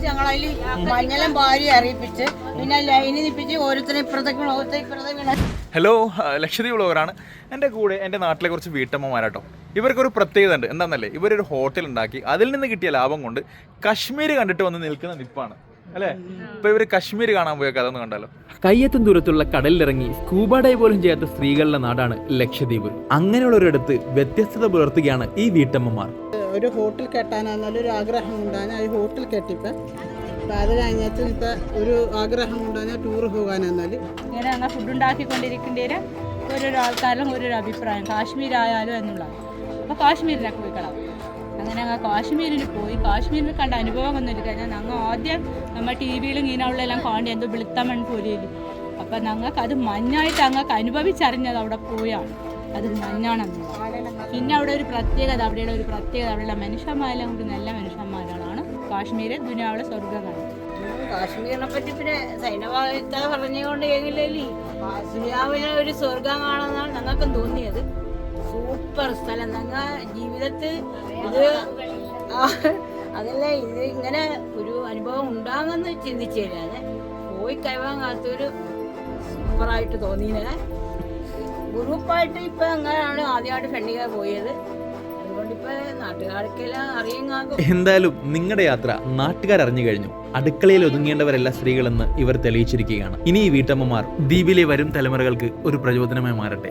അറിയിപ്പിച്ച് ഞങ്ങളതിൽ മഞ്ഞളും ഭാര്യ അറിയിപ്പിച്ച് പിന്നെ ലൈനിൽ നിപ്പിച്ച് ഓരോരുത്തരെ ഇപ്പുറത്തേക്ക് ഓരോരുത്തരും ഇപ്പുറത്തേക്ക് വീണ്. ഹലോ ലക്ഷദ്വീപ് ഉള്ളവരാണ് എന്റെ കൂടെ എന്റെ നാട്ടിലെ കുറച്ച് വീട്ടമ്മമാരാട്ടോ. ഇവർക്കൊരു പ്രത്യേകത ഉണ്ട്. എന്താണെന്നല്ലേ ഇവരൊരു ഹോട്ടൽ ഉണ്ടാക്കി. അതിൽ നിന്ന് കിട്ടിയ ലാഭം കൊണ്ട് കശ്മീർ കണ്ടിട്ട് വന്ന് നിൽക്കുന്ന നിപ്പാണ്. അല്ലേ? ഇപ്പൊ ഇവർ കശ്മീർ കാണാൻ പോയ കഥ ഒന്ന് കണ്ടാലോ? കയ്യെത്തും ദൂരത്തുള്ള കടലിലിറങ്ങി സ്കൂബ ഡൈ പോലും ചെയ്യാത്ത സ്ത്രീകളുടെ നാടാണ് ലക്ഷദ്വീപ്. അങ്ങനെയുള്ളൊരിടത്ത് വ്യത്യസ്തത പുലർത്തുകയാണ് ഈ വീട്ടമ്മമാർ. ഒരു ഹോട്ടൽ കെട്ടാനാന്നാലും ഒരു ആഗ്രഹം ഉണ്ടാകുന്ന ഈ ഹോട്ടൽ കെട്ടിപ്പം അപ്പം അത് കഴിഞ്ഞിട്ട് ഇപ്പം ഒരു ആഗ്രഹം ഉണ്ടാകുന്ന ടൂർ പോകാനെന്നാൽ. ഇങ്ങനെ അങ്ങനെ ഫുഡ് വരെ ഓരോരോ ആൾക്കാരും ഓരോരോ അഭിപ്രായം. കാശ്മീരായാലും എന്നുള്ള അപ്പോൾ കാശ്മീരിനെ പോയി കളാം അങ്ങനെ ഞങ്ങൾ കാശ്മീരിൽ പോയി. കാശ്മീരിൽ കണ്ട അനുഭവം ഒന്നും കഴിഞ്ഞാൽ ഞങ്ങൾ ആദ്യം നമ്മൾ ടി വിയിലും ഇങ്ങനെയുള്ളതെല്ലാം കാണി എന്തോ വെളുത്തമൺ പോലെയില്ല അപ്പം ഞങ്ങൾക്ക് അത് മഞ്ഞായിട്ട് അങ്ങക്ക് അനുഭവിച്ചറിഞ്ഞത് അവിടെ പോയാണ്. അത് മഞ്ഞാണെന്ന്. പിന്നെ അവിടെ ഒരു പ്രത്യേകത അവിടെയുള്ള ഒരു പ്രത്യേകത അവിടെയുള്ള മനുഷ്യന്മാരെല്ലാം കൂടി നല്ല മനുഷ്യന്മാരാണ്. കാശ്മീര് ദുനിയാവിടെ സ്വർഗമാണ് കാശ്മീരിനെ പറ്റി പിന്നെ സൈനവാഹിത്ത പറഞ്ഞുകൊണ്ട് കഴിഞ്ഞില്ലേ ദുനിയാവിനെ ഒരു സ്വർഗം കാണുന്നതാണ് ഞങ്ങൾക്കും തോന്നിയത്. സൂപ്പർ സ്ഥലം. ഞങ്ങൾ ജീവിതത്തിൽ ഇത് അതല്ല ഇത് ഇങ്ങനെ ഒരു അനുഭവം ഉണ്ടാകുമെന്ന് ചിന്തിച്ചില്ല അത് പോയി കഴിവാൻ ഒരു സൂപ്പറായിട്ട് തോന്നിയത് ഗ്രൂപ്പായിട്ട് ഇപ്പൊ അങ്ങനെയാണ് ആദ്യമായിട്ട് ഫെണ്ണിക പോയത്? എന്തായാലും നിങ്ങളുടെ യാത്ര നാട്ടുകാർ അറിഞ്ഞു കഴിഞ്ഞു. അടുക്കളയിൽ ഒതുങ്ങേണ്ടവരല്ല സ്ത്രീകളെന്ന് ഇവർ തെളിയിച്ചിരിക്കുകയാണ്. ഇനി ഈ വീട്ടമ്മമാർ ദ്വീപിലെ വരും തലമുറകൾക്ക് ഒരു പ്രചോദനമായി മാറട്ടെ.